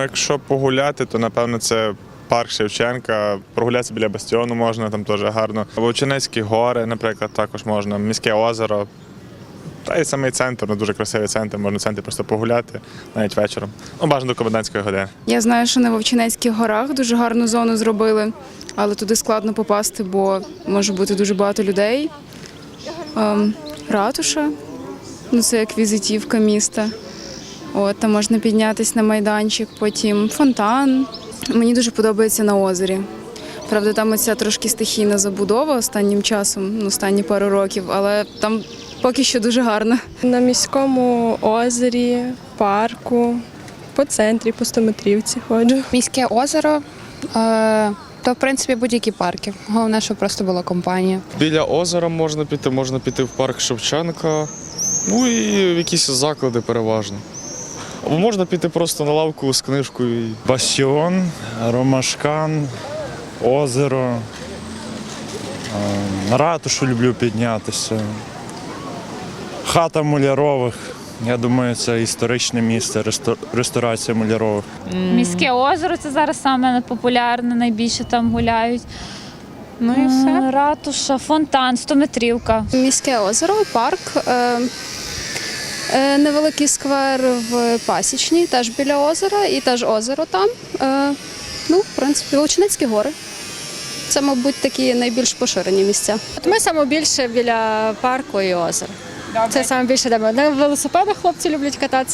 Якщо погуляти, то напевно це парк Шевченка. Прогулятися біля бастіону можна, там теж гарно. Вовчинецькі гори, наприклад, також можна. Міське озеро. Та й самий центр, ну дуже красивий центр, можна в центрі просто погуляти навіть вечором. Ну, бажано до комендантської години. Я знаю, що на Вовчинецьких горах дуже гарну зону зробили, але туди складно попасти, бо може бути дуже багато людей. Ем, ратуша, ну це як візитівка міста. От, там можна піднятися на майданчик, потім фонтан. Мені дуже подобається на озері. Правда, там оця трошки стихійна забудова останнім часом, ну, останні пару років, але там поки що дуже гарно. На міському озері, парку, по центрі, по стометрівці ходжу. Міське озеро, е, то в принципі будь-які парки. Головне, щоб просто була компанія. Біля озера можна піти, можна піти в парк Шевченка, ну і в якісь заклади переважно. Можна піти просто на лавку з книжкою. і Бастіон, Ромашкан, озеро. Е, На ратушу люблю піднятися. Хата Мулярових. Я думаю, це історичне місце, ресторація Мулярових. Міське озеро це зараз саме популярне, найбільше там гуляють. Ну і все. Ратуша, фонтан, стометрівка. Міське озеро, парк, е, е, невеликий сквер в Пасічній, теж біля озера, і теж озеро там. Е, ну, в принципі, Волчинецькі гори. Це, мабуть, такі найбільш поширені місця. От ми саме більше біля парку і озера. Це саме більше де ми. На велосипедах хлопці люблять кататися.